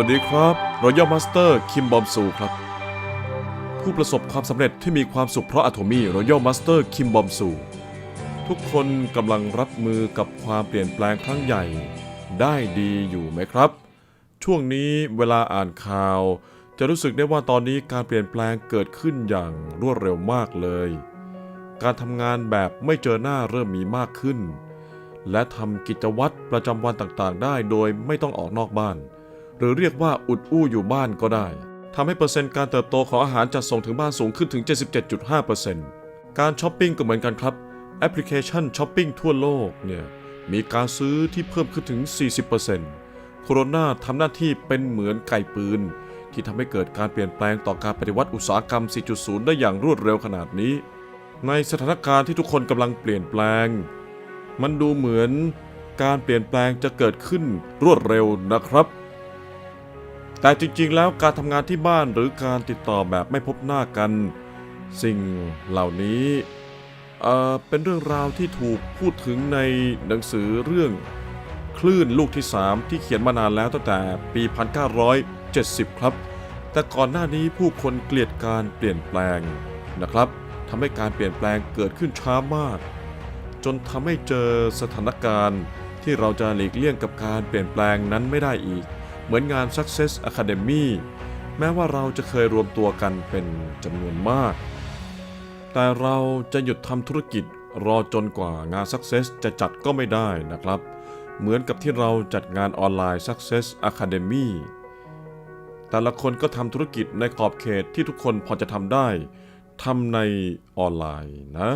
วัสดีครับรอยัลมาสเตอร์คิมบอมซูครับ ผู้ประสบความสำเร็จที่มีความสุขเพราะอะโทมี่รอยัลมาสเตอร์คิมบอมซูทุกคนกำลังรับมือกับความเปลี่ยนแปลงครั้งใหญ่ ได้ดีอยู่ไหมครับ ช่วงนี้เวลาอ่านข่าว จะรู้สึกได้ว่าตอนนี้การเปลี่ยนแปลงเกิดขึ้นอย่างรวดเร็วมากเลย การทำงานแบบไม่เจอหน้าเริ่มมีมากขึ้น และทำกิจวัตรประจำวันต่างๆ ได้โดยไม่ต้องออกนอกบ้าน หรือเรียกว่าอุดอู้อยู่บ้านก็ได้ทำให้เปอร์เซ็นต์การเติบโตของอาหารจัดส่งถึงบ้านสูงขึ้นถึง 77.5%การช้อปปิ้งก็เหมือนกันครับ แอปพลิเคชันช้อปปิ้งทั่วโลกเนี่ยมีการซื้อที่เพิ่มขึ้นถึง 40%โคโรนาทำหน้าที่เป็นเหมือนไก่ปืน ที่ทำให้เกิดการเปลี่ยนแปลงต่อการปฏิวัติอุตสาหกรรม 4.0 ได้อย่างรวดเร็วขนาดนี้ ในสถานการณ์ที่ทุกคนกำลังเปลี่ยนแปลง มันดูเหมือนการเปลี่ยนแปลงจะเกิดขึ้นรวดเร็วนะครับ แต่จริงๆ แล้วการทำงานที่บ้านหรือการติดต่อแบบไม่พบหน้ากัน สิ่งเหล่านี้เอ่อเป็นเรื่องราวที่ถูกพูดถึงในหนังสือเรื่องคลื่นลูกที่ 3 ที่เขียนมานานแล้วตั้งแต่ปี 1970 ครับ แต่ก่อนหน้านี้ผู้คนเกลียดการเปลี่ยนแปลงนะครับทำให้การเปลี่ยนแปลงเกิดขึ้นช้ามาก จนทำให้เจอสถานการณ์ที่เราจะหลีกเลี่ยงกับการเปลี่ยนแปลงนั้นไม่ได้อีก เหมือนงาน Success Academy แม้ว่าเราจะเคยรวมตัวกันเป็นจำนวนมาก แต่เราจะหยุดทำธุรกิจรอจนกว่างาน Success จะจัดก็ไม่ได้นะครับ เหมือนกับที่เราจัดงานออนไลน์ Success Academy แต่ละคนก็ทำธุรกิจในขอบเขตที่ทุกคนพอจะทำได้ทำในออนไลน์นะ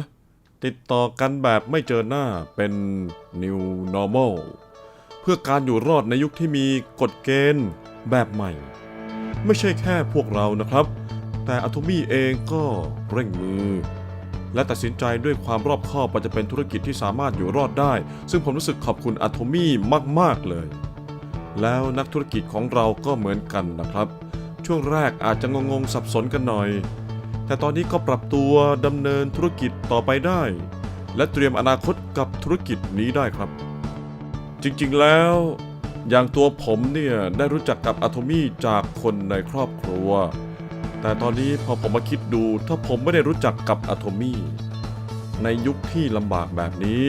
ติดต่อกันแบบไม่เจอหน้าเป็น New Normal เพื่อการอยู่รอดในยุคที่มีกฎเกณฑ์แบบใหม่ ไม่ใช่แค่พวกเรานะครับ แต่อะโทมี่เองก็เร่งมือ และตัดสินใจด้วยความรอบคอบว่าจะเป็นธุรกิจที่สามารถอยู่รอดได้ ซึ่งผมรู้สึกขอบคุณอะโทมี่มาก ๆ เลย แล้วนักธุรกิจของเราก็เหมือนกันนะครับ ช่วงแรกอาจจะงงๆสับสนกันหน่อย แต่ตอนนี้ก็ปรับตัวดำเนินธุรกิจต่อไปได้ และเตรียมอนาคตกับธุรกิจนี้ได้ครับ จริงๆแล้ว อย่างตัวผมเนี่ยได้รู้จักกับอะโทมี่จากคนในครอบครัว แต่ตอนนี้พอผมมาคิดดูถ้าผมไม่ได้รู้จักกับอะโทมี่ในยุคที่ลำบากแบบนี้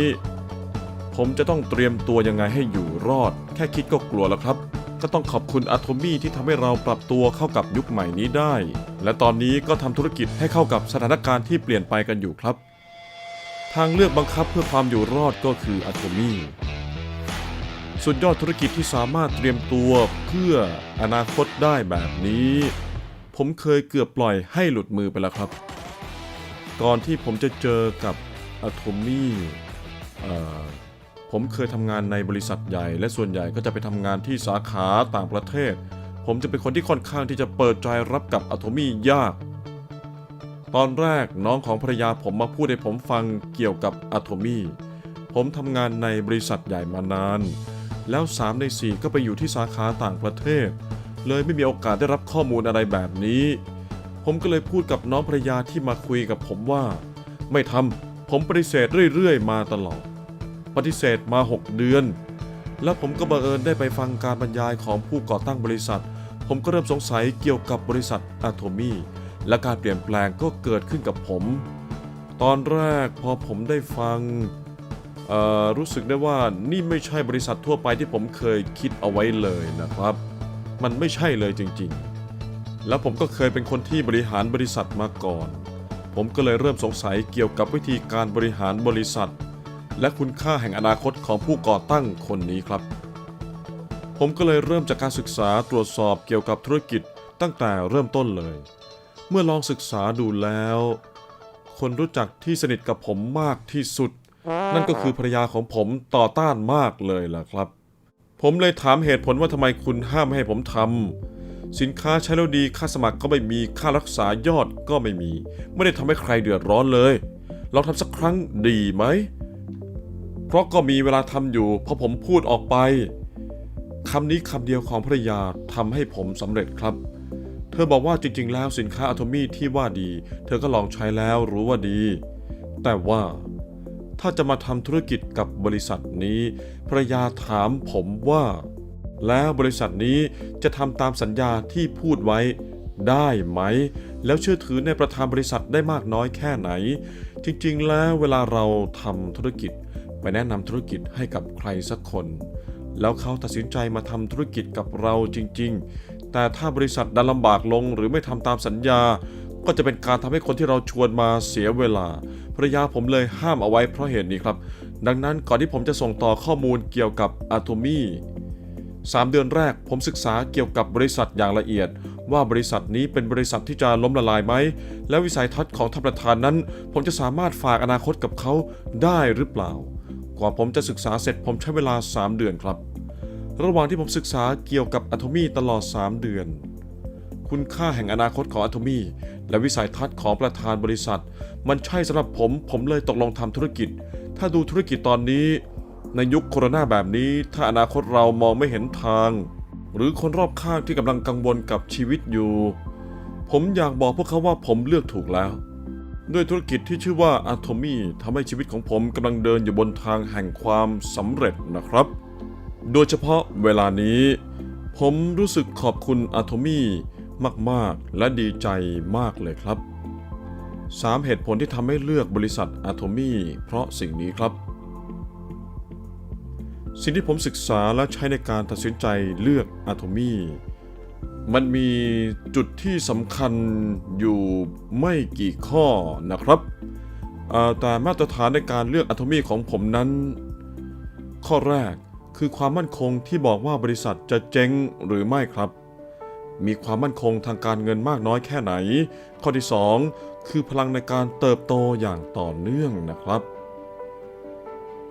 ผมจะต้องเตรียมตัวยังไงให้อยู่รอด แค่คิดก็กลัวแล้วครับ ก็ต้องขอบคุณอะโทมี่ที่ทำให้เราปรับตัวเข้ากับยุคใหม่นี้ได้ และตอนนี้ก็ทำธุรกิจให้เข้ากับสถานการณ์ที่เปลี่ยนไปกันอยู่ครับ ทางเลือกบังคับเพื่อความอยู่รอดก็คืออะโทมี่ สุดยอดธุรกิจที่สามารถเตรียมตัวเพื่ออนาคตได้แบบนี้ ผมเคยเกือบปล่อยให้หลุดมือไปแล้วครับ ก่อนที่ผมจะเจอกับอะโทมี่ผมเคยทำงานในบริษัทใหญ่ และส่วนใหญ่ก็จะไปทำงานที่สาขาต่างประเทศ ผมจะเป็นคนที่ค่อนข้างที่จะเปิดใจรับกับอะโทมี่ยาก ตอนแรกน้องของภรรยาผมมาพูดให้ผมฟังเกี่ยวกับอะโทมี่ผมทำงานในบริษัทใหญ่มานาน แล้ว 3 ใน 4 ก็ไปอยู่ที่สาขาต่างประเทศ เลยไม่มีโอกาสได้รับข้อมูลอะไรแบบนี้ ผมก็เลยพูดกับน้องภรรยาที่มาคุยกับผมว่า ไม่ทำผมปฏิเสธเรื่อยๆ มาตลอด ปฏิเสธมา 6 เดือน แล้วผมก็บังเอิญได้ไปฟังการบรรยายของผู้ก่อตั้งบริษัท ผมก็เริ่มสงสัยเกี่ยวกับบริษัทอะโทมี่และการเปลี่ยนแปลงก็เกิดขึ้นกับผม ตอนแรกพอผมได้ฟัง รู้สึกได้ว่านี่ไม่ใช่บริษัททั่วไปที่ผมเคยคิดเอาไว้เลยนะครับ มันไม่ใช่เลยจริงๆ แล้วผมก็เคยเป็นคนที่บริหารบริษัทมาก่อน ผมก็เลยเริ่มสงสัยเกี่ยวกับวิธีการบริหารบริษัท และคุณค่าแห่งอนาคตของผู้ก่อตั้งคนนี้ครับ ผมก็เลยเริ่มจากการศึกษาตรวจสอบเกี่ยวกับธุรกิจตั้งแต่เริ่มต้นเลย เมื่อลองศึกษาดูแล้ว คนรู้จักที่สนิทกับผมมากที่สุด นั่นก็คือภรรยาของผมต่อต้านมากเลยล่ะครับ ผมเลยถามเหตุผลว่าทำไมคุณห้ามไม่ให้ผมทำสินค้าใช้แล้วดีค่าสมัครก็ไม่มีค่ารักษายอดก็ไม่มี ไม่ได้ทำให้ใครเดือดร้อนเลยลองทำสักครั้งดีไหม เพราะก็มีเวลาทำอยู่พอผมพูดออกไปคำนี้คำเดียวของภรรยาทำให้ผมสำเร็จครับ เธอบอกว่าจริง ๆ แล้วสินค้าอะโทมี่ที่ว่าดี เธอก็ลองใช้แล้วรู้ว่าดี แต่ว่า ถ้าจะมาทำธุรกิจกับบริษัทนี้ ภรรยาถามผมว่า แล้วบริษัทนี้จะทำตามสัญญาที่พูดไว้ได้ไหม แล้วเชื่อถือในประธานบริษัทได้มากน้อยแค่ไหน จริงๆ แล้วเวลาเราทำธุรกิจ ไปแนะนำธุรกิจให้กับใครสักคน แล้วเขาตัดสินใจมาทำธุรกิจกับเราจริง ๆ แต่ถ้าบริษัทดันลำบากลงหรือไม่ทำตามสัญญา ก็จะเป็นการทำให้คนที่เราชวนมาเสียเวลาภรรยาผมเลยห้ามเอาไว้เพราะเหตุนี้ครับ ดังนั้นก่อนที่ผมจะส่งต่อข้อมูลเกี่ยวกับอะโทมี่3เดือนแรกผมศึกษาเกี่ยวกับบริษัทอย่างละเอียด ว่าบริษัทนี้เป็นบริษัทที่จะล้มละลายไหม และวิสัยทัศน์ของท่านประธานนั้น ผมจะสามารถฝากอนาคตกับเขาได้หรือเปล่า กว่าผมจะศึกษาเสร็จผมใช้เวลา 3 เดือนครับ ระหว่างที่ผมศึกษาเกี่ยวกับอะโทมี่ตลอด 3 เดือน คุณค่าแห่งอนาคตของอะโทมี่และวิสัยทัศน์ของประธานบริษัท มันใช่สำหรับผมผมเลยตกลงทำธุรกิจ ถ้าดูธุรกิจตอนนี้ ในยุคโคโรนาแบบนี้ ถ้าอนาคตเรามองไม่เห็นทาง หรือคนรอบข้างที่กำลังกังวลกับชีวิตอยู่ ผมอยากบอกพวกเขาว่าผมเลือกถูกแล้ว ด้วยธุรกิจที่ชื่อว่าอะโทมี่ทำให้ชีวิตของผมกำลังเดินอยู่บนทางแห่งความสำเร็จนะครับ โดยเฉพาะเวลานี้ผมรู้สึกขอบคุณอะโทมี่ มากๆ และดีใจมากเลยครับ 3 เหตุผลที่ทำให้เลือกบริษัทอะโทมี่เพราะสิ่งนี้ครับ สิ่งที่ผมศึกษาและใช้ในการตัดสินใจเลือกอะโทมี่มันมีจุดที่สำคัญอยู่ไม่กี่ข้อนะครับ แต่มาตรฐานในการเลือกอะโทมี่ของผมนั้น ข้อแรกคือความมั่นคงที่บอกว่าบริษัทจะเจ๊งหรือไม่ครับ มีความมั่นคงทางการเงินมากน้อยแค่ไหน ข้อที่ 2 คือพลังในการเติบโตอย่างต่อเนื่องนะครับ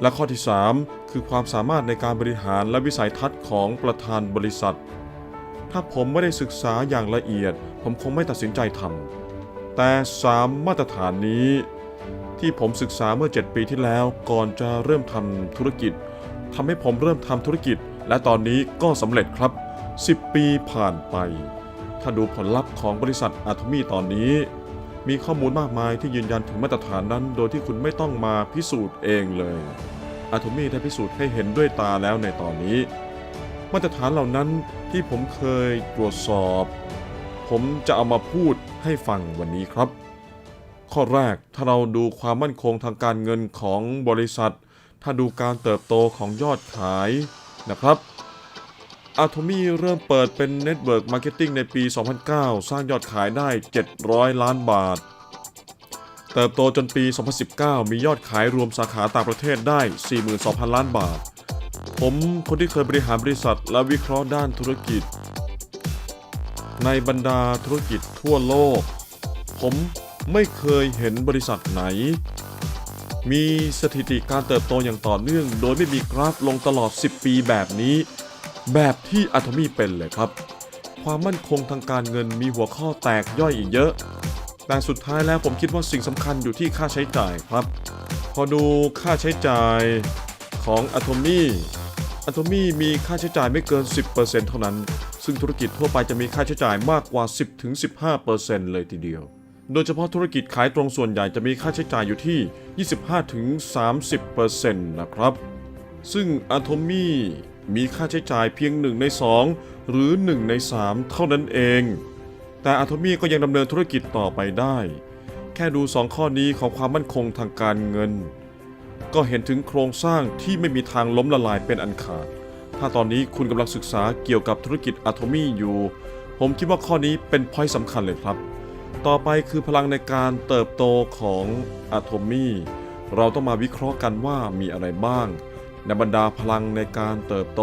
และข้อที่ 3 คือความสามารถในการบริหารและวิสัยทัศน์ของประธานบริษัท ถ้าผมไม่ได้ศึกษาอย่างละเอียด ผมคงไม่ตัดสินใจทำแต่ 3 มาตรฐานนี้ ที่ผมศึกษาเมื่อ 7 ปีที่แล้วก่อนจะเริ่มทำธุรกิจทำให้ผมเริ่มทำธุรกิจ และตอนนี้ก็สำเร็จครับ 10 ปีผ่านไป ถ้าดูผลลัพธ์ของบริษัทอะโทมี่ตอนนี้ มีข้อมูลมากมายที่ยืนยันถึงมาตรฐานนั้น โดยที่คุณไม่ต้องมาพิสูจน์เองเลยอะโทมี่ได้พิสูจน์ให้เห็นด้วยตาแล้วในตอนนี้ มาตรฐานเหล่านั้นที่ผมเคยตรวจสอบ ผมจะเอามาพูดให้ฟังวันนี้ครับ ข้อแรกถ้าเราดูความมั่นคงทางการเงินของบริษัท ถ้าดูการเติบโตของยอดขายนะครับ a t o m y เริ่มเปิดเป็นเน็ตเวิร์กมาร์เก็ตติ้งในปี 2009 สร้างยอดขายได้ 700 ล้านบาท เติบโตจนปี 2019 มียอดขายรวมสาขาต่างประเทศได้ 42,000 ล้านบาท ผมคนที่เคยบริหารบริษัทและวิเคราะห์ด้านธุรกิจ ในบรรดาธุรกิจทั่วโลก ผมไม่เคยเห็นบริษัทไหน มีสถิติการเติบโตอย่างต่อเนื่อง โดยไม่มีกราฟลงตลอด 10 ปีแบบนี้ แบบที่อะโทมี่เป็นเลยครับ ความมั่นคงทางการเงินมีหัวข้อแตกย่อยอีกเยอะ แต่สุดท้ายแล้วผมคิดว่าสิ่งสำคัญอยู่ที่ค่าใช้จ่ายครับ พอดูค่าใช้จ่ายของอะโทมี่อะโทมี่มีค่าใช้จ่ายไม่เกิน 10%เท่านั้น ซึ่งธุรกิจทั่วไปจะมีค่าใช้จ่ายมากกว่า 10-15%เลยทีเดียว โดยเฉพาะธุรกิจขายตรงส่วนใหญ่จะมีค่าใช้จ่ายอยู่ที่ 25-30%นะครับ ซึ่งอะโทมี่ มีค่าใช้จ่ายเพียง1ใน2หรือ1ใน3เท่านั้นเอง แต่อะโทมี่ก็ยังดำเนินธุรกิจต่อไปได้ แค่ดู2ข้อนี้ของความมั่นคงทางการเงิน ก็เห็นถึงโครงสร้างที่ไม่มีทางล้มละลายเป็นอันขาด ถ้าตอนนี้คุณกำลังศึกษาเกี่ยวกับธุรกิจอะโทมี่อยู่ ผมคิดว่าข้อนี้เป็นพอยต์สำคัญเลยครับ ต่อไปคือพลังในการเติบโตของอะโทมี่เราต้องมาวิเคราะห์กันว่ามีอะไรบ้าง ในบรรดาพลังในการเติบโต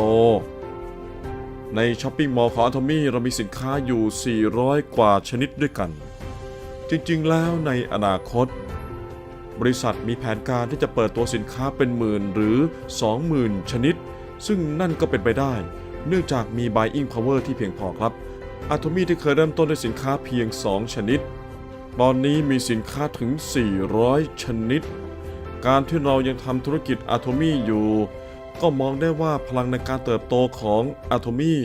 ในช้อปปิ้งมอลล์ของอะโทมี่เรามีสินค้าอยู่ 400 กว่าชนิดด้วยกัน จริงๆ แล้วในอนาคต บริษัทมีแผนการที่จะเปิดตัวสินค้าเป็นหมื่นหรือ 20,000 ชนิด ซึ่งนั่นก็เป็นไปได้ เนื่องจากมี buying power ที่เพียงพอครับอะโทมี่ที่เคยเริ่มต้นด้วยสินค้าเพียง 2 ชนิด ตอนนี้มีสินค้าถึง 400 ชนิด การที่เรายังทำธุรกิจอะโทมี่อยู่ ก็มองได้ว่าพลังในการเติบโตของอะโทมี่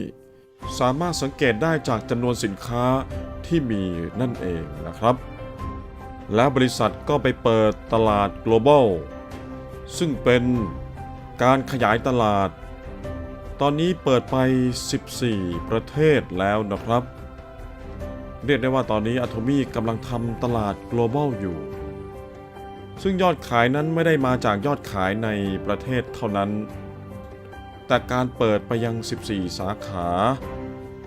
สามารถสังเกตได้จากจำนวนสินค้าที่มีนั่นเองนะครับ และบริษัทก็ไปเปิดตลาด global ซึ่งเป็นการขยายตลาด ตอนนี้เปิดไป 14 ประเทศแล้วนะครับ เรียกได้ว่าตอนนี้ Atomy กำลังทำตลาด global อยู่ ซึ่งยอดขายนั้นไม่ได้มาจากยอดขายในประเทศเท่านั้น แต่การเปิดไปยัง 14 สาขา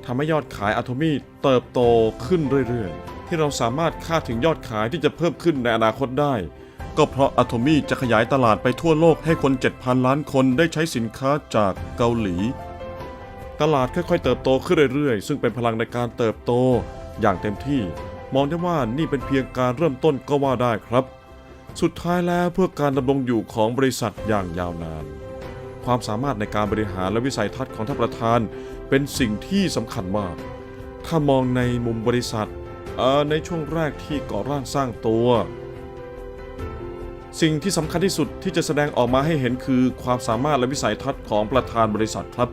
ทำให้ยอดขาย Atomy เติบโตขึ้นเรื่อยๆ ที่เราสามารถคาดถึงยอดขายที่จะเพิ่มขึ้นในอนาคตได้ ก็เพราะ Atomy จะขยายตลาดไปทั่วโลกให้คน 7,000 ล้านคนได้ใช้สินค้าจากเกาหลี ตลาดค่อยๆ เติบโตขึ้นเรื่อยๆ ซึ่งเป็นพลังในการเติบโตอย่างเต็มที่ มองได้ว่านี่เป็นเพียงการเริ่มต้นก็ว่าได้ครับ สุดท้ายแล้วเพื่อการดำรงอยู่ของบริษัทอย่างยาวนาน ความสามารถในการบริหารและวิสัยทัศน์ของท่านประธานเป็นสิ่งที่สำคัญมาก ถ้ามองในมุมบริษัทในช่วงแรกที่ก่อร่างสร้างตัว สิ่งที่สำคัญที่สุดที่จะแสดงออกมาให้เห็นคือ ความสามารถและวิสัยทัศน์ของประธานบริษัทครับ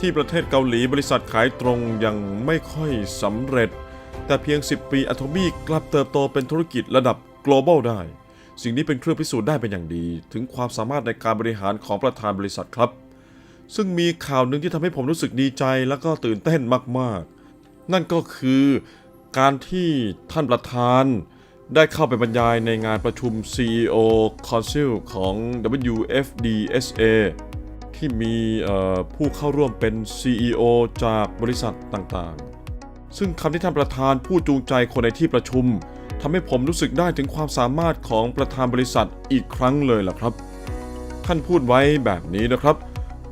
ที่ประเทศเกาหลีบริษัทขายตรงยังไม่ค่อยสำเร็จ แต่เพียง 10 ปีอะโทมี่กลับเติบโตเป็นธุรกิจระดับ global ได้ สิ่งนี้เป็นเครื่องพิสูจน์ได้เป็นอย่างดี ถึงความสามารถในการบริหารของประธานบริษัทครับ ซึ่งมีข่าวหนึ่งที่ทำให้ผมรู้สึกดีใจและก็ตื่นเต้นมากๆ นั่นก็คือการที่ท่านประธานได้เข้าไปบรรยายในงานประชุม CEO Council ของ WFDSA ที่มีผู้เข้าร่วมเป็น CEO จากบริษัทต่างๆ ซึ่งคำที่ท่านประธานผู้จูงใจคนในที่ประชุม ทำให้ผมรู้สึกได้ถึงความสามารถของประธานบริษัทอีกครั้งเลยล่ะครับ ท่านพูดไว้แบบนี้นะครับ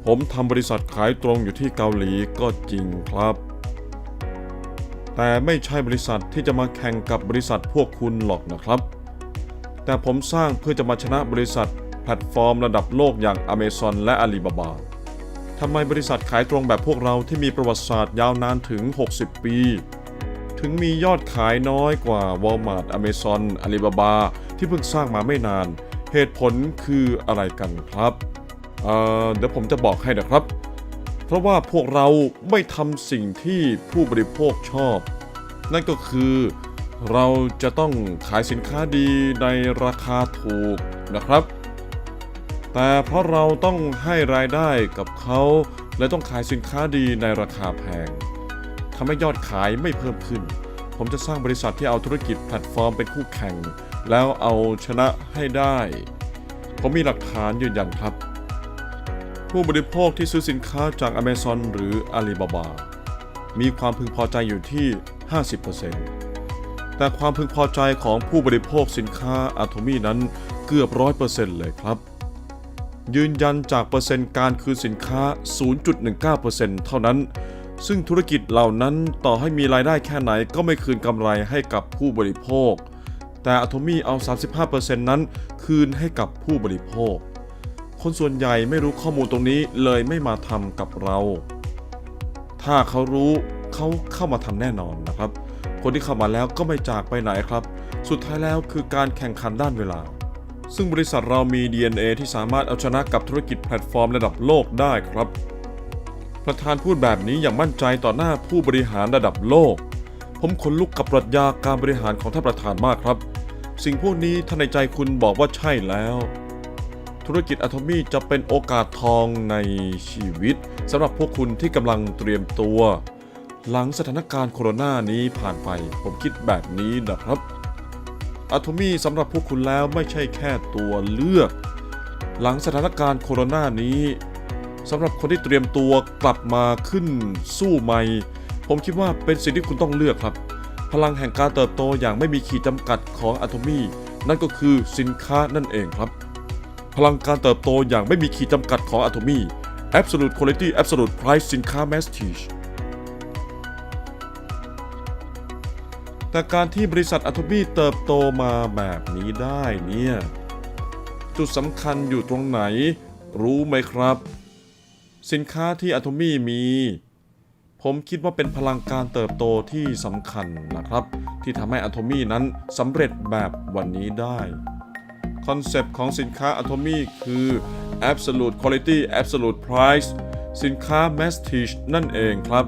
ผมทำบริษัทขายตรงอยู่ที่เกาหลีก็จริงครับ แต่ไม่ใช่บริษัทที่จะมาแข่งกับบริษัทพวกคุณหรอกนะครับ แต่ผมสร้างเพื่อจะมาชนะบริษัทแพลตฟอร์มระดับโลกอย่าง Amazon และ Alibaba ทำไมบริษัทขายตรงแบบพวกเราที่มีประวัติศาสตร์ยาวนานถึง 60 ปี ถึงมียอดขายน้อยกว่า Walmart Amazon Alibaba ที่เพิ่งสร้างมาไม่นาน เหตุผลคืออะไรกันครับเเดี๋ยวผมจะบอกให้นะครับ เพราะว่าพวกเราไม่ทำสิ่งที่ผู้บริโภคชอบ นั่นก็คือเราจะต้องขายสินค้าดีในราคาถูกนะครับ แต่เพราะเราต้องให้รายได้กับเขาและต้องขายสินค้าดีในราคาแพง ทำให้ยอดขายไม่เพิ่มขึ้น ผมจะสร้างบริษัทที่เอาธุรกิจแพลตฟอร์มเป็นคู่แข่ง แล้วเอาชนะให้ได้ ผมมีหลักฐานยืนยันครับ ผู้บริโภคที่ซื้อสินค้าจาก Amazon หรือ Alibaba มีความพึงพอใจอยู่ที่ 50%แต่ความพึงพอใจของผู้บริโภคสินค้า Atomy นั้นเกือบ100%เลยครับ ยืนยันจากเปอร์เซ็นต์การคืนสินค้า 0.19%เท่านั้น ซึ่งธุรกิจเหล่านั้นต่อให้มีรายได้แค่ไหนก็ไม่คืนกำไรให้กับผู้บริโภค แต่ Atomy เอา 35%นั้นคืนให้กับผู้บริโภค คนส่วนใหญ่ไม่รู้ข้อมูลตรงนี้เลยไม่มาทำกับเรา ถ้าเขารู้เขาเข้ามาทำแน่นอนนะครับ คนที่เข้ามาแล้วก็ไม่จากไปไหนครับ สุดท้ายแล้วคือการแข่งขันด้านเวลา ซึ่งบริษัทเรามี DNA ที่สามารถเอาชนะกับธุรกิจแพลตฟอร์มระดับโลกได้ครับ ประธานพูดแบบนี้อย่างมั่นใจต่อหน้าผู้บริหารระดับโลก ผมขนลุกกับปรัชญาการบริหารของท่านประธานมากครับ สิ่งพวกนี้ท่านในใจคุณบอกว่าใช่แล้ว ธุรกิจอะโทมี่จะเป็นโอกาสทองในชีวิตสำหรับพวกคุณที่กำลังเตรียมตัว หลังสถานการณ์โคโรนานี้ผ่านไป ผมคิดแบบนี้นะครับอะโทมี่สำหรับพวกคุณแล้วไม่ใช่แค่ตัวเลือก หลังสถานการณ์โคโรนานี้ สำหรับคนที่เตรียมตัวกลับมาขึ้นสู้ใหม่ ผมคิดว่าเป็นสิ่งที่คุณต้องเลือกครับ พลังแห่งการเติบโตอย่างไม่มีขีดจำกัดของอะโทมี่นั่นก็คือสินค้านั่นเองครับ พลังการเติบโตอย่างไม่มีขีดจำกัดของ Atomy Absolute Quality Absolute Price สินค้า Prestige แต่การที่บริษัท Atomy เติบโตมาแบบนี้ได้เนี่ย จุดสำคัญอยู่ตรงไหนรู้ไหมครับ สินค้าที่ Atomy มี ผมคิดว่าเป็นพลังการเติบโตที่สำคัญนะครับ ที่ทำให้ Atomy นั้นสำเร็จแบบวันนี้ได้คอนเซปต์ของสินค้า Atomy คือ Absolute Quality Absolute Price สินค้า Prestige นั่นเองครับ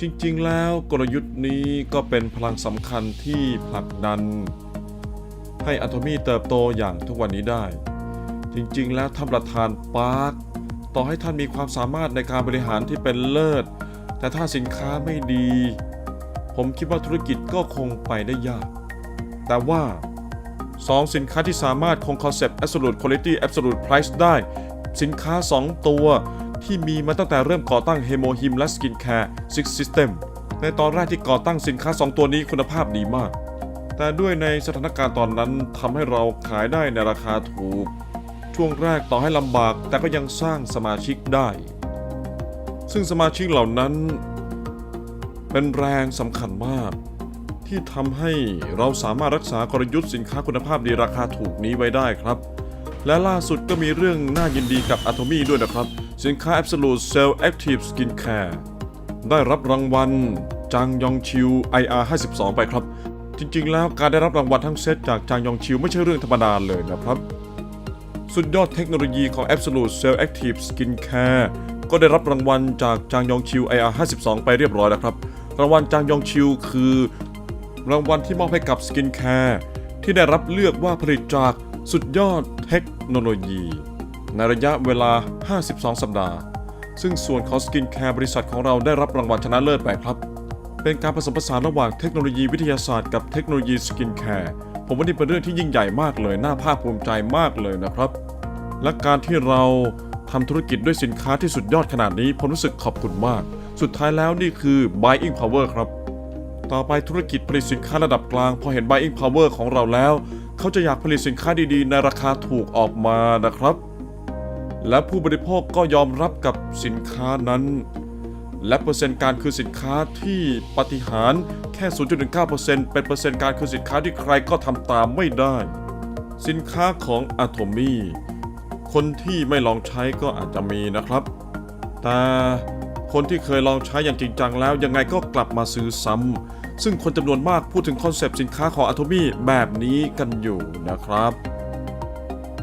จริงๆ แล้วกลยุทธ์นี้ก็เป็นพลังสำคัญที่ผลักดัน ให้ Atomy เติบโตอย่างทุกวันนี้ได้ จริงๆ แล้วท่านประธานปาร์ค ต่อให้ท่านมีความสามารถในการบริหารที่เป็นเลิศ แต่ถ้าสินค้าไม่ดี ผมคิดว่าธุรกิจก็คงไปได้ยาก แต่ว่า 2 สินค้าที่สามารถคงคอนเซปต์ Absolute Quality Absolute Price ได้ สินค้า 2 ตัวที่มีมาตั้งแต่เริ่มก่อตั้ง Hemo Him และ Skincare Six System ในตอนแรกที่ก่อตั้งสินค้า 2 ตัวนี้คุณภาพดีมาก แต่ด้วยในสถานการณ์ตอนนั้นทำให้เราขายได้ในราคาถูก ช่วงแรกต่อให้ลำบากแต่ก็ยังสร้างสมาชิกได้ ซึ่งสมาชิกเหล่านั้น เป็นแรงสำคัญมาก ที่ทำให้เราสามารถรักษากลยุทธ์สินค้าคุณภาพดีราคาถูกนี้ไว้ได้ครับ และล่าสุดก็มีเรื่องน่ายินดีกับ Atomy ด้วยนะครับ สินค้า Absolute Cell Active Skin Care ได้รับรางวัลจางยองชิว IR 52ไปครับ จริงๆ แล้วการได้รับรางวัลทั้งเซตจากจางยองชิวไม่ใช่เรื่องธรรมดาเลยนะครับ สุดยอดเทคโนโลยีของ Absolute Cell Active Skin Care ก็ได้รับรางวัลจากจางยองชิว IR 52 ไปเรียบร้อยแล้วครับ รางวัลจางยองชิวคือ รางวัลที่มอบให้กับสกินแคร์ที่ได้รับเลือกว่าผลิตจากสุดยอดเทคโนโลยี ในระยะเวลา 52 สัปดาห์ ซึ่งส่วนของสกินแคร์บริษัทของเราได้รับรางวัลชนะเลิศไปครับ เป็นการผสมผสานระหว่างเทคโนโลยีวิทยาศาสตร์กับเทคโนโลยีสกินแคร์ ผมว่านี่เป็นเรื่องที่ยิ่งใหญ่มากเลย น่าภาคภูมิใจมากเลยนะครับ และการที่เราทำธุรกิจด้วยสินค้าที่สุดยอดขนาดนี้ ผมรู้สึกขอบคุณมาก สุดท้ายแล้วนี่คือ buying power ครับ ต่อไปธุรกิจผลิตสินค้าระดับกลาง พอเห็น buying power ของเราแล้ว เขาจะอยากผลิตสินค้าดีๆ ในราคาถูกออกมานะครับ และผู้บริโภคก็ยอมรับกับสินค้านั้น และเปอร์เซ็นต์การคืนสินค้าที่ปฏิหารแค่ 0.19%เป็นเปอร์เซ็นต์การคืนสินค้าที่ใครก็ทำตามไม่ได้ สินค้าของ Atomy คนที่ไม่ลองใช้ก็อาจจะมีนะครับ แต่คนที่เคยลองใช้อย่างจริงจังแล้วยังไงก็กลับมาซื้อซ้ำซึ่งคนจำนวนมากพูดถึงคอนเซปต์สินค้าของ Atomy แบบนี้กันอยู่นะครับ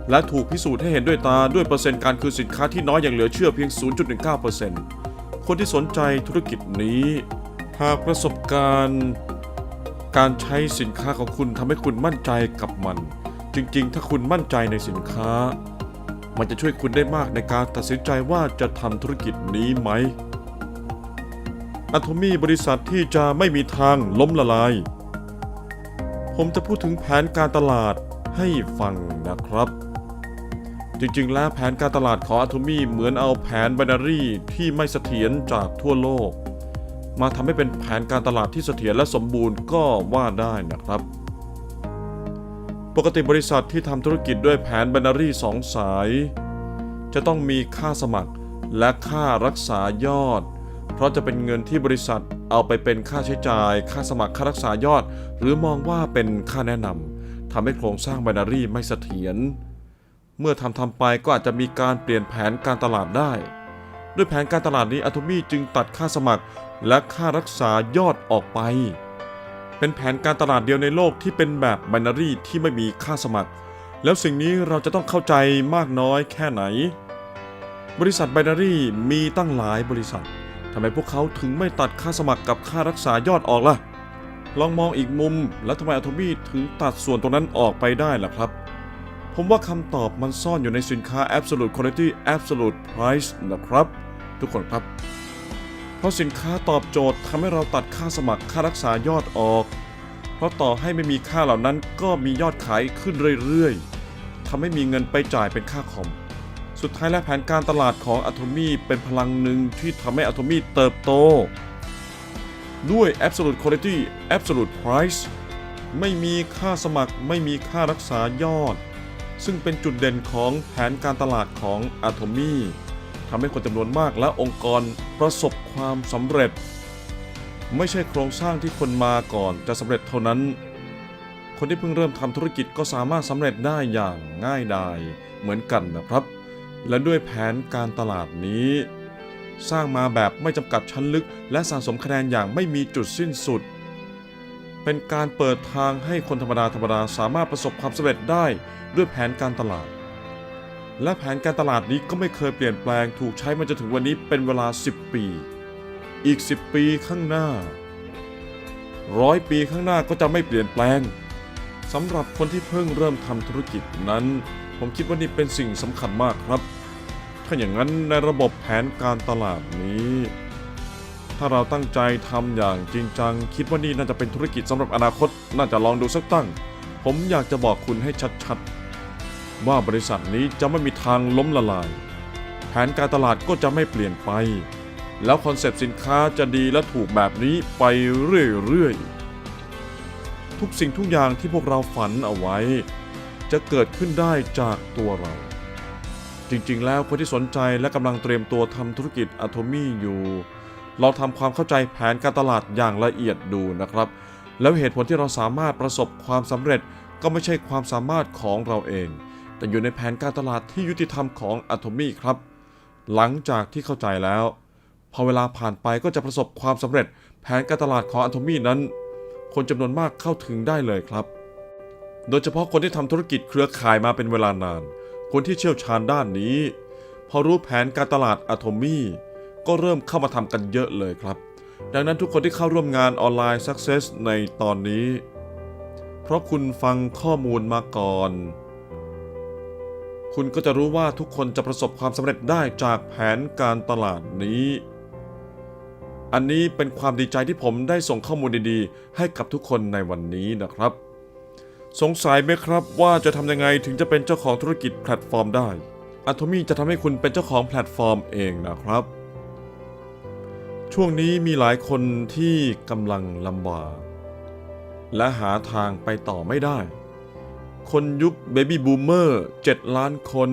และถูกพิสูจน์ให้เห็นด้วยตาด้วยเปอร์เซ็นต์การคืนสินค้าที่น้อยอย่างเหลือเชื่อเพียง 0.19% คนที่สนใจธุรกิจนี้ หากประสบการณ์ การใช้สินค้าของคุณทำให้คุณมั่นใจกับมัน จริงๆ ถ้าคุณมั่นใจในสินค้า มันจะช่วยคุณได้มากในการตัดสินใจว่าจะทำธุรกิจนี้ไหมอะโทมีบริษัทที่จะไม่มีทางล้มละลาย ผมจะพูดถึงแผนการตลาดให้ฟังนะครับ จริงๆ แล้วแผนการตลาดของอะโทมีเหมือนเอาแผน binary ที่ไม่เสถียรจากทั่วโลก มาทำให้เป็นแผนการตลาดที่เสถียรและสมบูรณ์ก็ว่าได้นะครับ ปกติบริษัทที่ทำธุรกิจด้วยแผน binary 2สองสาย จะต้องมีค่าสมัครและค่ารักษายอด เพราะจะเป็นเงินที่บริษัทเอาไปเป็นค่าใช้จ่าย ค่าสมัครค่ารักษายอด หรือมองว่าเป็นค่าแนะนำทำให้โครงสร้าง binary ไม่เสถียร เมื่อทำทำไปก็อาจจะมีการเปลี่ยนแผนการตลาดได้ ด้วยแผนการตลาดนี้อะโทมี่จึงตัดค่าสมัครและค่ารักษายอดออกไป เป็นแผนการตลาดเดียวในโลกที่เป็นแบบ binary ที่ไม่มีค่าสมัคร แล้วสิ่งนี้เราจะต้องเข้าใจมากน้อยแค่ไหน บริษัท binary มีตั้งหลายบริษัททำไมพวกเขาถึงไม่ตัดค่าสมัครกับค่ารักษายอดออกล่ะ ลองมองอีกมุมแล้วทำไมอะโทมี่ถึงตัดส่วนตรงนั้นออกไปได้ล่ะครับ ผมว่าคำตอบมันซ่อนอยู่ในสินค้า Absolute Quality Absolute Price นะครับ ทุกคนครับ เพราะสินค้าตอบโจทย์ทำให้เราตัดค่าสมัครค่ารักษายอดออก เพราะต่อให้ไม่มีค่าเหล่านั้นก็มียอดขายขึ้นเรื่อยๆทำให้มีเงินไปจ่ายเป็นค่าคอม สุดท้ายและแผนการตลาดของ Atomy เป็นพลังหนึ่งที่ทำให้ Atomy เติบโต ด้วย Absolute Quality Absolute Price ไม่มีค่าสมัครไม่มีค่ารักษายอด ซึ่งเป็นจุดเด่นของแผนการตลาดของ Atomy ทำให้คนจำนวนมากและองค์กรประสบความสำเร็จ ไม่ใช่โครงสร้างที่คนมาก่อนจะสำเร็จเท่านั้น คนที่เพิ่งเริ่มทำธุรกิจก็สามารถสำเร็จได้อย่างง่ายดายเหมือนกันนะครับ และด้วยแผนการตลาดนี้ สร้างมาแบบไม่จำกัดชั้นลึก และสะสมคะแนนอย่างไม่มีจุดสิ้นสุด เป็นการเปิดทางให้คนธรรมดาธรรมดาสามารถประสบความสำเร็จได้ด้วยแผนการตลาด และแผนการตลาดนี้ก็ไม่เคยเปลี่ยนแปลงถูกใช้มาจนถึงวันนี้เป็นเวลา 10 ปี อีก 10 ปีข้างหน้าร้อยปีข้างหน้าก็จะไม่เปลี่ยนแปลงสำหรับคนที่เพิ่งเริ่มทำธุรกิจนั้น ผมคิดว่านี่เป็นสิ่งสำคัญมากครับ ถ้าอย่างนั้นในระบบแผนการตลาดนี้ ถ้าเราตั้งใจทำอย่างจริงจัง คิดว่านี่น่าจะเป็นธุรกิจสำหรับอนาคต น่าจะลองดูสักตั้ง ผมอยากจะบอกคุณให้ชัดๆ ว่าบริษัทนี้จะไม่มีทางล้มละลาย แผนการตลาดก็จะไม่เปลี่ยนไป แล้วคอนเซปต์สินค้าจะดีและถูกแบบนี้ไปเรื่อยๆ ทุกสิ่งทุกอย่างที่พวกเราฝันเอาไว้ จะเกิดขึ้นได้จากตัวเราจริงๆ แล้วคนที่สนใจและกำลังเตรียมตัวทำธุรกิจอะโทมี่อยู่ เราทำความเข้าใจแผนการตลาดอย่างละเอียดดูนะครับ แล้วเหตุผลที่เราสามารถประสบความสำเร็จก็ไม่ใช่ความสามารถของเราเอง แต่อยู่ในแผนการตลาดที่ยุติธรรมของอะโทมี่ครับ หลังจากที่เข้าใจแล้ว พอเวลาผ่านไปก็จะประสบความสำเร็จ แผนการตลาดของอะโทมี่นั้น คนจำนวนมากเข้าถึงได้เลยครับ โดยเฉพาะคนที่ทำธุรกิจเครือข่ายมาเป็นเวลานาน คนที่เชี่ยวชาญด้านนี้ พอรู้แผนการตลาดอะโทมี่ ก็เริ่มเข้ามาทำกันเยอะเลยครับ ดังนั้นทุกคนที่เข้าร่วมงานออนไลน์ Success ในตอนนี้ เพราะคุณฟังข้อมูลมาก่อน คุณก็จะรู้ว่าทุกคนจะประสบความสำเร็จได้จากแผนการตลาดนี้ อันนี้เป็นความดีใจที่ผมได้ส่งข้อมูลดีๆ ให้กับทุกคนในวันนี้นะครับ สงสัยไหมครับว่าจะทำยังไงถึงจะเป็นเจ้าของธุรกิจแพลตฟอร์มได้อะโทมี่จะทำให้คุณเป็นเจ้าของแพลตฟอร์มเองนะครับ ช่วงนี้มีหลายคนที่กำลังลำบากและหาทางไปต่อไม่ได้ คนยุคเบบี้บูมเมอร์7ล้านคน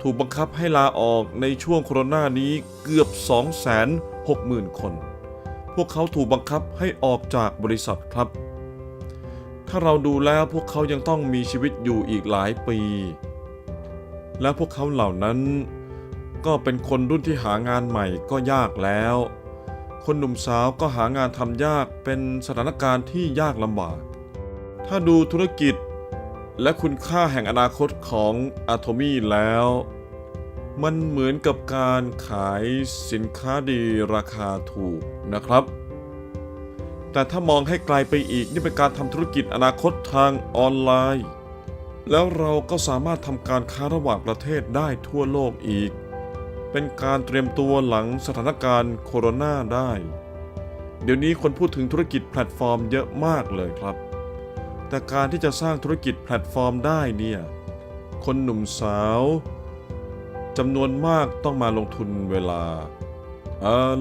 ถูกบังคับให้ลาออกในช่วงโควิดนี้เกือบ 260,000 คน พวกเขาถูกบังคับให้ออกจากบริษัทครับ ถ้าเราดูแล้วพวกเขายังต้องมีชีวิตอยู่อีกหลายปี และพวกเขาเหล่านั้นก็เป็นคนรุ่นที่หางานใหม่ก็ยากแล้ว คนหนุ่มสาวก็หางานทำยากเป็นสถานการณ์ที่ยากลำบาก ถ้าดูธุรกิจและคุณค่าแห่งอนาคตของอะโทมี่แล้ว มันเหมือนกับการขายสินค้าดีราคาถูกนะครับ แต่ถ้ามองให้ไกลไปอีกนี่เป็นการทำธุรกิจอนาคตทางออนไลน์ แล้วเราก็สามารถทำการค้าระหว่างประเทศได้ทั่วโลกอีก เป็นการเตรียมตัวหลังสถานการณ์โคโรนาได้ เดี๋ยวนี้คนพูดถึงธุรกิจแพลตฟอร์มเยอะมากเลยครับ แต่การที่จะสร้างธุรกิจแพลตฟอร์มได้เนี่ย คนหนุ่มสาวจำนวนมากต้องมาลงทุนเวลา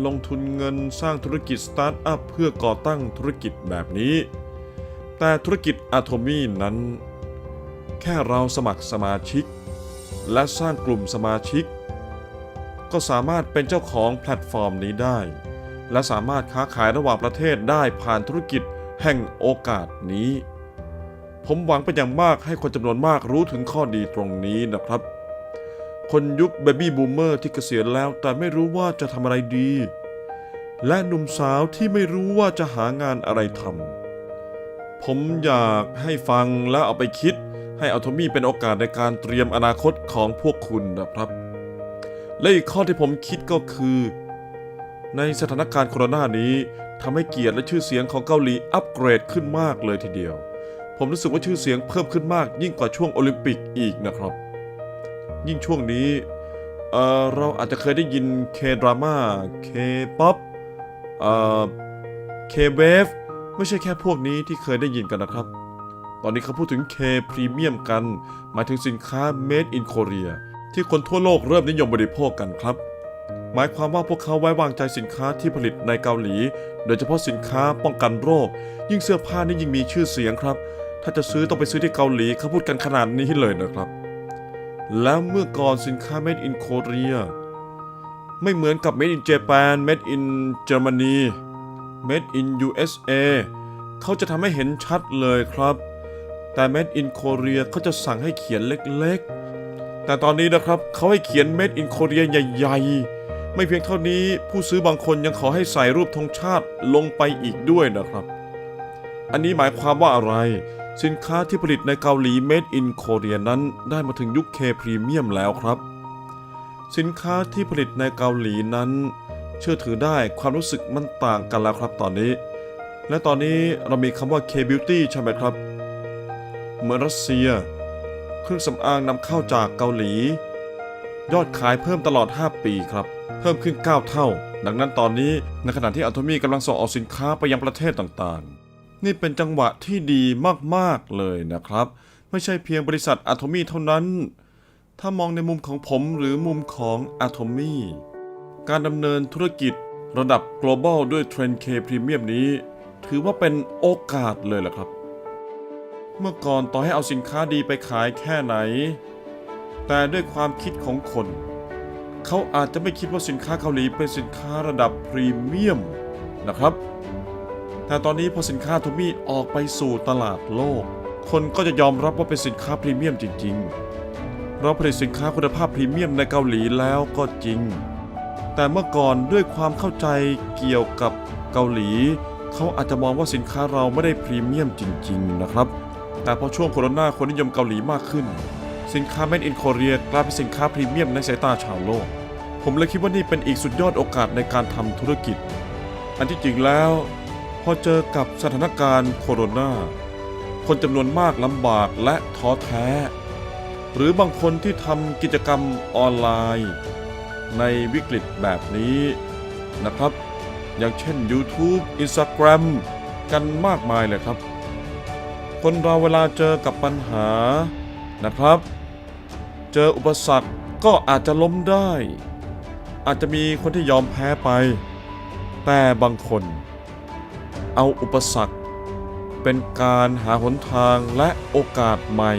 ลงทุนเงินสร้างธุรกิจสตาร์ทอัพเพื่อก่อตั้งธุรกิจแบบนี้ แต่ธุรกิจอะโทมี่นั้น แค่เราสมัครสมาชิก และสร้างกลุ่มสมาชิก ก็สามารถเป็นเจ้าของแพลตฟอร์มนี้ได้ และสามารถค้าขายระหว่างประเทศได้ผ่านธุรกิจแห่งโอกาสนี้ ผมหวังเป็นอย่างมากให้คนจำนวนมากรู้ถึงข้อดีตรงนี้นะครับ คนยุคเบบี้บูมเมอร์ที่เกษียณแล้วแต่ไม่รู้ว่าจะทำอะไรดี และหนุ่มสาวที่ไม่รู้ว่าจะหางานอะไรทำผมอยากให้ฟังและเอาไปคิดให้อัลโทมี่เป็นโอกาสในการเตรียมอนาคตของพวกคุณนะครับ และอีกข้อที่ผมคิดก็คือ ในสถานการณ์โคโรนานี้ทำให้เกียรติและชื่อเสียงของเกาหลีอัปเกรดขึ้นมากเลยทีเดียว ผมรู้สึกว่าชื่อเสียงเพิ่มขึ้นมากยิ่งกว่าช่วงโอลิมปิกอีกนะครับ ยิ่งช่วงนี้เเราอาจจะเคยได้ยินเคดราม่าเคป๊อปเคเวฟไม่ใช่แค่พวกนี้ที่เคยได้ยินกันนะครับ ตอนนี้เขาพูดถึง K Premium กัน หมายถึงสินค้า Made in Korea ที่คนทั่วโลกเริ่มนิยมบริโภคกันครับ หมายความว่าพวกเขาไว้วางใจสินค้าที่ผลิตในเกาหลี โดยเฉพาะสินค้าป้องกันโรค ยิ่งเสื้อผ้านี่ยิ่งมีชื่อเสียงครับ ถ้าจะซื้อต้องไปซื้อที่เกาหลีเขาพูดกันขนาดนี้เลยนะครับ แล้วเมื่อก่อนสินค้า Made in Korea ไม่เหมือนกับ Made in Japan Made in Germany Made in USA เขาจะทำให้เห็นชัดเลยครับ แต่ Made in Korea เขาจะสั่งให้เขียนเล็กๆ แต่ตอนนี้นะครับเขาให้เขียน Made in Korea ใหญ่ๆ ไม่เพียงเท่านี้ผู้ซื้อบางคนยังขอให้ใส่รูปธงชาติลงไปอีกด้วยนะครับ อันนี้หมายความว่าอะไร สินค้าที่ผลิตในเกาหลี Made in Korea นั้นได้มาถึงยุคเคพรีเมียมแล้วครับ สินค้าที่ผลิตในเกาหลีนั้น เชื่อถือได้ความรู้สึกมันต่างกันแล้วครับตอนนี้ และตอนนี้เรามีคำว่า K-Beauty ใช่ไหมครับเหมือนรัสเซีย เครื่องสำอางนำเข้าจากเกาหลี ยอดขายเพิ่มตลอด 5 ปีครับ เพิ่มขึ้น 9 เท่า ดังนั้นตอนนี้ในขณะที่อัลโทมี่กำลังส่งออกสินค้าไปยังประเทศต่างๆ นี่เป็นจังหวะที่ดีมากๆเลยนะครับ ไม่ใช่เพียงบริษัทอะโทมี่เท่านั้น ถ้ามองในมุมของผมหรือมุมของอะโทมี่การดำเนินธุรกิจระดับ global ด้วยเทรนด์ K Premium นี้ ถือว่าเป็นโอกาสเลยแหละครับ เมื่อก่อนต่อให้เอาสินค้าดีไปขายแค่ไหน แต่ด้วยความคิดของคน เขาอาจจะไม่คิดว่าสินค้าเกาหลีเป็นสินค้าระดับพรีเมียมนะครับ แต่ตอนนี้พอสินค้าทูมี่ออกไปสู่ตลาดโลก คนก็จะยอมรับว่าเป็นสินค้าพรีเมียมจริง ๆ เราผลิตสินค้าคุณภาพพรีเมียมในเกาหลีแล้วก็จริง แต่เมื่อก่อนด้วยความเข้าใจเกี่ยวกับเกาหลี เขาอาจจะมองว่าสินค้าเราไม่ได้พรีเมียมจริง ๆ นะครับ แต่พอช่วงโควิดคนนิยมเกาหลีมากขึ้น สินค้า Made in Korea กลายเป็นสินค้าพรีเมียมในสายตาชาวโลก ผมเลยคิดว่านี่เป็นอีกสุดยอดโอกาสในการทำธุรกิจ อันที่จริงแล้ว พอเจอกับสถานการณ์โคโรนาคนจำนวนมากลำบากและท้อแท้ หรือบางคนที่ทำกิจกรรมออนไลน์ ในวิกฤตแบบนี้นะครับ อย่างเช่น YouTube Instagram กันมากมายเลยครับ คนเราเวลาเจอกับปัญหานะครับ เจออุปสรรคก็อาจจะล้มได้ อาจจะมีคนที่ยอมแพ้ไป แต่บางคน เอาอุปสรรค เป็นการหาหนทางและโอกาสใหม่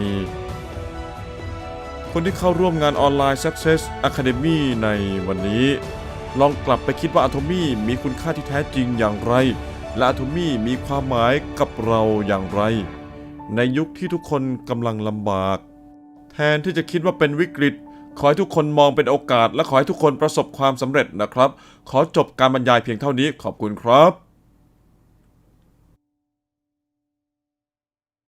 คนที่เข้าร่วมงานออนไลน์ Success Academy ในวันนี้ ลองกลับไปคิดว่า Atomy มีคุณค่าที่แท้จริงอย่างไร และ Atomy มีความหมายกับเราอย่างไร ในยุคที่ทุกคนกำลังลำบาก แทนที่จะคิดว่าเป็นวิกฤต ขอให้ทุกคนมองเป็นโอกาส และขอให้ทุกคนประสบความสำเร็จนะครับ ขอจบการบรรยายเพียงเท่านี้ขอบคุณครับ